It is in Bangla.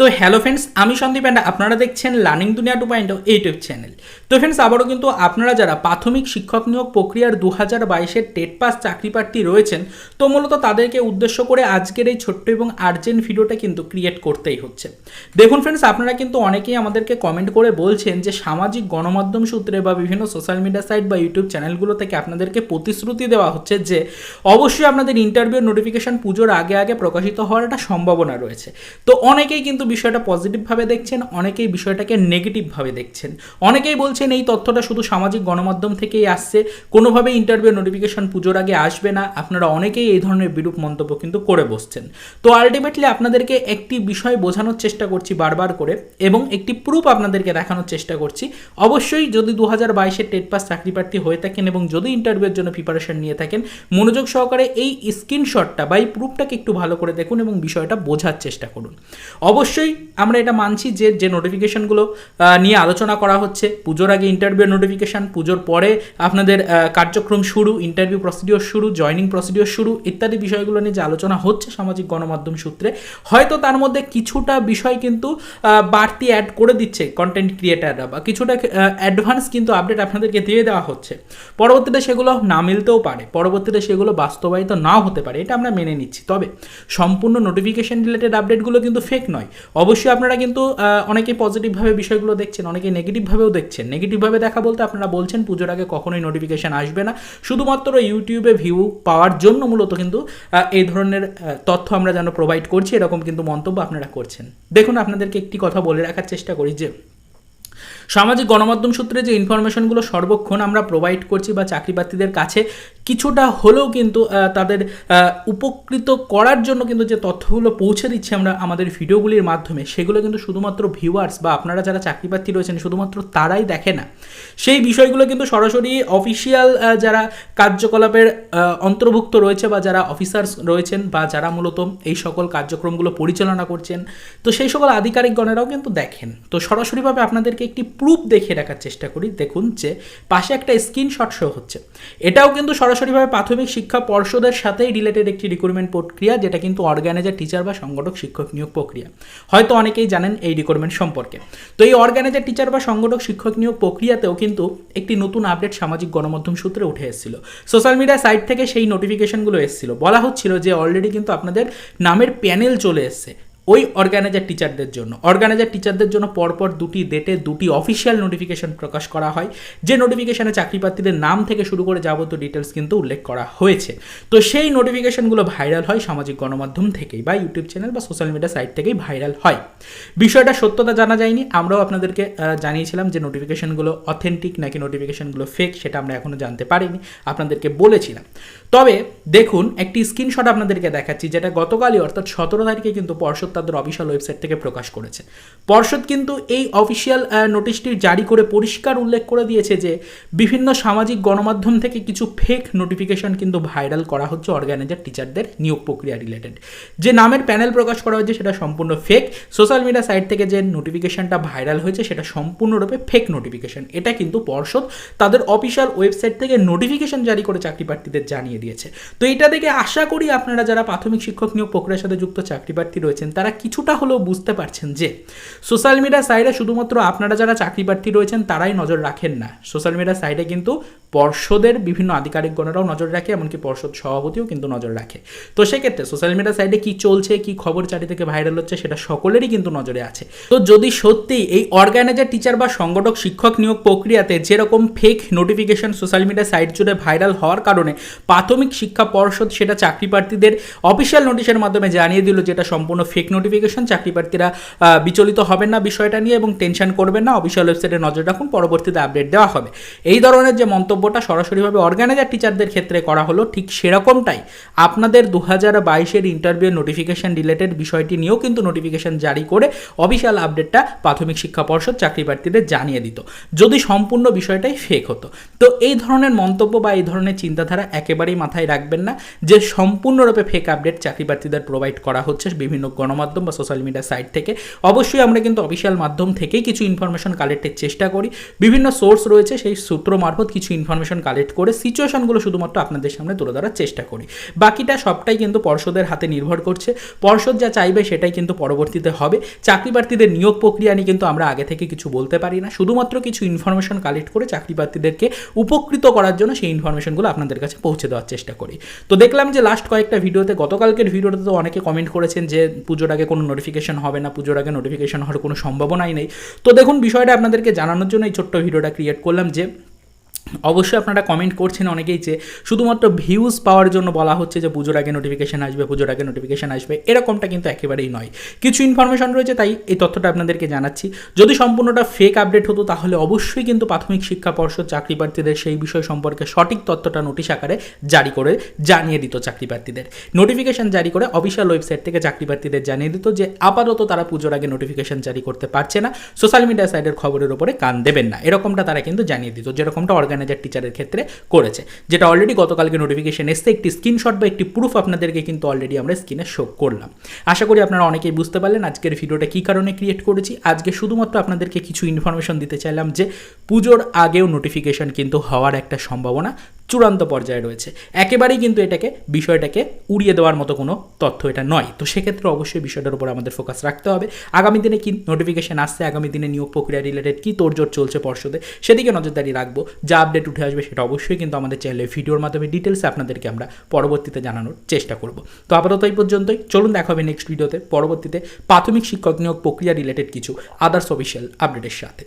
তো হ্যালো ফ্রেন্ডস আমি সন্দীপ অ্যান্ড আপনারা দেখছেন Learning Duniya two point YouTube channel তো ফ্রেন্ডস আবারও কিন্তু আপনারা যারা প্রাথমিক শিক্ষক নিয়োগ প্রক্রিয়ার দু হাজার বাইশের টেট পাস চাকরি প্রার্থী রয়েছেন, তো মূলত তাদেরকে উদ্দেশ্য করে আজকের এই ছোট্ট এবং আর্জেন্ট ভিডিওটা কিন্তু ক্রিয়েট করতেই হচ্ছে। দেখুন ফ্রেন্ডস আপনারা কিন্তু অনেকেই আমাদেরকে কমেন্ট করে বলছেন যে সামাজিক গণমাধ্যম সূত্রে বা বিভিন্ন সোশ্যাল মিডিয়া সাইট বা ইউটিউব চ্যানেলগুলো থেকে আপনাদেরকে প্রতিশ্রুতি দেওয়া হচ্ছে যে অবশ্যই আপনাদের ইন্টারভিউ নোটিফিকেশন পুজোর আগে আগে প্রকাশিত হওয়ার একটা সম্ভাবনা রয়েছে। তো অনেকেই কিন্তু বিষয়টা পজিটিভভাবে দেখছেন, অনেকেই বিষয়টাকে নেগেটিভভাবে দেখছেন। অনেকেই বলছেন এই তথ্যটা শুধু সামাজিক গণমাধ্যম থেকেই আসছে কোনোভাবে ইন্টারভিউ নোটিফিকেশন পুজোর আগে আসবে না, আপনারা অনেকেই এই ধরনের বিরূপ মন্তব্য কিন্তু করে বসছেন। তো আলটিমেটলি আপনাদেরকে একটি বিষয় বোঝানোর চেষ্টা করছি বারবার করে, এবং একটি প্রুফ আপনাদেরকে দেখানোর চেষ্টা করছি। অবশ্যই যদি দু হাজার বাইশের টেট পাস চাকরি প্রার্থী হয়ে থাকেন এবং যদি ইন্টারভিউয়ের জন্য প্রিপারেশন নিয়ে থাকেন, মনোযোগ সহকারে এই স্ক্রিনশটটা বা এই প্রুফটাকে একটু ভালো করে দেখুন এবং বিষয়টা বোঝার চেষ্টা করুন। অবশ্যই আমরা এটা মানছি যে যে নোটিফিকেশনগুলো নিয়ে আলোচনা করা হচ্ছে। পুজোর আগে ইন্টারভিউ নোটিফিকেশান পুজোর পরে আপনাদের কার্যক্রম শুরু ইন্টারভিউ প্রসিডিওর শুরু জয়নিং প্রসিডিওর শুরু, ইত্যাদি বিষয়গুলো নিয়ে যে আলোচনা হচ্ছে সামাজিক গণমাধ্যম সূত্রে, হয়তো তার মধ্যে কিছুটা বিষয় কিন্তু বাড়তি অ্যাড করে দিচ্ছে কন্টেন্ট ক্রিয়েটাররা বা কিছুটা অ্যাডভান্স কিন্তু আপডেট আপনাদেরকে দিয়ে দেওয়া হচ্ছে। পরবর্তীতে সেগুলো না মিলতেও পারে, পরবর্তীতে সেগুলো বাস্তবায়িত নাও হতে পারে, এটা আমরা মেনে নিচ্ছি। তবে সম্পূর্ণ নোটিফিকেশন রিলেটেড আপডেটগুলো কিন্তু ফেক নয়। অবশ্যই আপনারা কিন্তু আহ, অনেকেই পজিটিভভাবে বিষয়গুলো দেখছেন অনেকে নেগেটিভভাবেও দেখছেন। নেগেটিভভাবে দেখা বলতে আপনারা বলছেন পুজোর আগে কখনোই নোটিফিকেশন আসবে না। শুধুমাত্র ইউটিউবে ভিউ পাওয়ার জন্য মূলত কিন্তু এই ধরনের তথ্য আমরা যেন প্রোভাইড করছি এরকম কিন্তু মন্তব্য আপনারা করছেন। দেখুন আপনাদেরকে একটি কথা বলে রাখার চেষ্টা করি যে সামাজিক গণমাধ্যম সূত্রে যে ইনফরমেশনগুলো সর্বক্ষণ আমরা প্রোভাইড করছি বা চাকরি প্রার্থীদের কাছে কিছুটা হলেও কিন্তু তাদের উপকৃত করার জন্য কিন্তু যে তথ্যগুলো পৌঁছে দিচ্ছি আমরা আমাদের ভিডিওগুলির মাধ্যমে, সেগুলো কিন্তু শুধুমাত্র ভিউয়ার্স বা আপনারা যারা চাকরি প্রার্থী রয়েছেন শুধুমাত্র তারাই দেখে না। সেই বিষয়গুলো কিন্তু সরাসরি অফিসিয়াল যারা কার্যকলাপের অন্তর্ভুক্ত রয়েছে বা যারা অফিসার্স রয়েছেন বা যারা মূলত এই সকল কার্যক্রমগুলো পরিচালনা করছেন, তো সেই সকল আধিকারিকগণেরাও কিন্তু দেখেন। তো সরাসরিভাবে আপনাদেরকে একটি প্রুফ দেখিয়ে রাখার চেষ্টা করি। দেখুন যে পাশে একটা স্ক্রিনশট শো হচ্ছে। এটাও কিন্তু সরাসরিভাবে প্রাথমিক শিক্ষা পর্ষদের সাথেই রিলেটেড একটি রিক্রুটমেন্ট প্রক্রিয়া, যেটা কিন্তু অর্গানাইজার টিচার বা সংগঠক শিক্ষক নিয়োগ প্রক্রিয়া। হয়তো অনেকেই জানেন এই রিক্রুটমেন্ট সম্পর্কে। তো এই অর্গানাইজার টিচার বা সংগঠক শিক্ষক নিয়োগ প্রক্রিয়াতেও কিন্তু একটি নতুন আপডেট সামাজিক গণমাধ্যম সূত্রে উঠে এসেছিল। সোশ্যাল মিডিয়া সাইট থেকে সেই নোটিফিকেশনগুলো এসেছিল। বলা হচ্ছিল যে অলরেডি কিন্তু আপনাদের নামের প্যানেল চলে এসছে। ওই অর্গানাইজার টিচারদের জন্য। অর্গানাইজার টিচারদের জন্য পরপর দুটি ডেটে দুটি অফিসিয়াল নোটিফিকেশন প্রকাশ করা হয়। যে নোটিফিকেশানে চাকরি প্রার্থীদের নাম থেকে শুরু করে যাবতীয় ডিটেলস কিন্তু উল্লেখ করা হয়েছে। তো সেই নোটিফিকেশনগুলো ভাইরাল হয় সামাজিক গণমাধ্যম থেকেই বা ইউটিউব চ্যানেল বা সোশ্যাল মিডিয়া সাইট থেকেই ভাইরাল হয়। বিষয়টা সত্যতা জানা যায়নি। আমরাও আপনাদেরকে জানিয়েছিলাম যে নোটিফিকেশনগুলো অথেন্টিক নাকি নোটিফিকেশনগুলো ফেক সেটা আমরা এখনও জানতে পারিনি। আপনাদেরকে বলেছিলাম। তবে দেখুন, একটি স্ক্রিনশট আপনাদেরকে দেখাচ্ছি, যেটা গতকালই অর্থাৎ সতেরো তারিখে কিন্তু পর্ষদ তাদের অফিসিয়াল ওয়েবসাইট থেকে প্রকাশ করেছে। পর্ষদ কিন্তু এই অফিসিয়াল নোটিশটি জারি করে পরিষ্কার উল্লেখ করে দিয়েছে যে, বিভিন্ন সামাজিক গণমাধ্যম থেকে কিছু ফেক নোটিফিকেশন কিন্তু ভাইরাল করা হচ্ছে অর্গানাইজার টিচারদের নিয়োগ প্রক্রিয়া রিলেটেড যে নামের প্যানেল প্রকাশ করা হয়েছে সেটা সম্পূর্ণ ফেক সোশ্যাল মিডিয়া সাইট থেকে যে নোটিফিকেশনটা ভাইরাল হয়েছে সেটা সম্পূর্ণরূপে ফেক নোটিফিকেশন এটা কিন্তু পর্ষদ তাদের অফিসিয়াল ওয়েবসাইট থেকে নোটিফিকেশন জারি করে চাকরি প্রার্থীদের জানিয়ে দিয়েছে। তো এটা দেখে আশা করি আপনারা যারা প্রাথমিক শিক্ষক নিয়োগ প্রক্রিয়ার সাথে যুক্ত চাকরি প্রার্থী রয়েছেন, তারা কিছুটা হলেও বুঝতে পারছেন যে সোশ্যাল মিডিয়া সাইডে শুধুমাত্র আপনারা যারা চাকরি প্রার্থী রয়েছেন, তারাই নজর রাখেন না। সোশ্যাল মিডিয়া সাইডে কিন্তু পর্ষদের বিভিন্ন আধিকারিকগণেরাও নজর রাখে, এমনকি পর্ষদ সভাপতিও কিন্তু নজর রাখে। তো সেক্ষেত্রে সোশ্যাল মিডিয়া সাইডে কি চলছে, কি খবর চারিদিকে ভাইরাল হচ্ছে, সেটা সকলেরই কিন্তু নজরে আছে। তো যদি সত্যি এই অর্গানাইজার টিচার বা সংগঠক শিক্ষক নিয়োগ প্রক্রিয়াতে যেরকম fake notification social media site জুড়ে ভাইরাল হওয়ার কারণে প্রাথমিক শিক্ষা পর্ষদ সেটা চাকরি প্রার্থীদের অফিসিয়াল নোটিশের মাধ্যমে জানিয়ে দিল, যেটা সম্পূর্ণ ফেক নোটিফিকেশন চাকরি প্রার্থীরা বিচলিত হবেন না বিষয়টা নিয়ে এবং টেনশন করবেন না। অফিসিয়াল ওয়েবসাইটে নজর রাখুন, পরবর্তীতে আপডেট দেওয়া হবে। এই ধরনের যে মন্তব্যটা সরাসরিভাবে অর্গানাইজার টিচারদের ক্ষেত্রে করা হলো, ঠিক সেরকমটাই আপনাদের দু হাজার বাইশের ইন্টারভিউ নোটিফিকেশন রিলেটেড বিষয়টি নিয়েও কিন্তু নোটিফিকেশন জারি করে অফিসিয়াল আপডেটটা প্রাথমিক শিক্ষা পর্ষদ চাকরি প্রার্থীদের জানিয়ে দিত, যদি সম্পূর্ণ বিষয়টাই ফেক হতো। তো এই ধরনের মন্তব্য বা এই ধরনের চিন্তাধারা একেবারেই মাথায় রাখবেন না, যে সম্পূর্ণরূপে ফেক আপডেট চাকরি প্রার্থীদের প্রোভাইড করা হচ্ছে বিভিন্ন গণমাধ্যম গণমাধ্যম বা সোশ্যাল মিডিয়া সাইট থেকে। অবশ্যই আমরা কিন্তু অফিসিয়াল মাধ্যম থেকেই কিছু ইনফরমেশন কালেক্টের চেষ্টা করি। বিভিন্ন সোর্স রয়েছে, সেই সূত্র মারফত কিছু ইনফরমেশন কালেক্ট করে সিচুয়েশনগুলো শুধুমাত্র আপনাদের সামনে তুলে ধরার চেষ্টা করি। বাকিটা সবটাই কিন্তু পর্ষদের হাতে নির্ভর করছে। পর্ষদ যা চাইবে সেটাই কিন্তু পরবর্তীতে হবে। চাকরি প্রার্থীদের নিয়োগ প্রক্রিয়া নিয়ে কিন্তু আমরা আগে থেকে কিছু বলতে পারি না। শুধুমাত্র কিছু ইনফরমেশন কালেক্ট করে চাকরি প্রার্থীদেরকে উপকৃত করার জন্য সেই ইনফরমেশনগুলো আপনাদের কাছে পৌঁছে দেওয়ার চেষ্টা করি। তো দেখলাম যে লাস্ট কয়েকটা ভিডিওতে গতকালকের ভিডিওতে তো অনেকে কমেন্ট করেছেন যে পুজোর আগে কোনো নোটিফিকেশন হবে না পুজোর আগে নোটিফিকেশন হওয়ার কোনো সম্ভাবনাই নেই। তো দেখুন, বিষয়টা আপনাদেরকে জানানোর জন্য এই ছোট্ট ভিডিওটা ক্রিয়েট করলাম যে অবশ্যই আপনারা কমেন্ট করছেন অনেকেই যে শুধুমাত্র ভিউজ পাওয়ার জন্য বলা হচ্ছে যে পুজোর আগে নোটিফিকেশান আসবে, পুজোর আগে নোটিফিকেশন আসবে, এরকমটা কিন্তু একেবারেই নয়। কিছু ইনফরমেশন রয়েছে, তাই এই তথ্যটা আপনাদেরকে জানাচ্ছি। যদি সম্পূর্ণটা ফেক আপডেট হতো, তাহলে অবশ্যই কিন্তু প্রাথমিক শিক্ষা পর্ষদ চাকরি প্রার্থীদের সেই বিষয় সম্পর্কে সঠিক তথ্যটা নোটিশ আকারে জারি করে, জানিয়ে দিত চাকরি প্রার্থীদের নোটিফিকেশন জারি করে অফিসিয়াল ওয়েবসাইট থেকে চাকরি প্রার্থীদের জানিয়ে দিত যে আপাতত তারা পুজোর আগে নোটিফিকেশন জারি করতে পারছে না। সোশ্যাল মিডিয়া সাইটের খবরের উপরে কান দেবেন না। এরকমটা তারা কিন্তু জানিয়ে দিত, যেরকমটা অর্গানাইজার টিচারের ক্ষেত্রে করেছে। যেটা অলরেডি গতকালকে নোটিফিকেশন এসছে, একটি স্ক্রিনশট বা একটি প্রুফ আপনাদেরকে কিন্তু অলরেডি আমরা স্ক্রিনে শো করলাম। আশা করি আপনারা অনেকেই বুঝতে পারলেন আজকের ভিডিওটা কী কারণে ক্রিয়েট করেছি। আজকে শুধুমাত্র আপনাদেরকে কিছু ইনফরমেশন দিতে চাইলাম যে পুজোর আগেও নোটিফিকেশন কিন্তু হওয়ার একটা সম্ভাবনা চূড়ান্ত পর্যায়ে রয়েছে। একেবারেই কিন্তু এটাকে, বিষয়টাকে উড়িয়ে দেওয়ার মতো কোনো তথ্য এটা নয়। তো সেক্ষেত্রে অবশ্যই বিষয়টার উপর আমাদের ফোকাস রাখতে হবে। আগামী দিনে কি নোটিফিকেশন আসছে, আগামী দিনে নিয়োগ প্রক্রিয়া রিলেটেড কী তোড়জোড় চলছে পর্ষদে, সেদিকে নজরদারি রাখব। যা আপডেট উঠে আসবে সেটা অবশ্যই কিন্তু আমাদের চ্যানেলে ভিডিওর মাধ্যমে ডিটেলসে আপনাদেরকে আমরা পরবর্তীতে জানানোর চেষ্টা করব। তো আপাতত এই পর্যন্তই। চলুন দেখা হবে নেক্সট ভিডিওতে পরবর্তীতে প্রাথমিক শিক্ষক নিয়োগ প্রক্রিয়া রিলেটেড কিছু আদার্স অফিসিয়াল আপডেটের সাথে।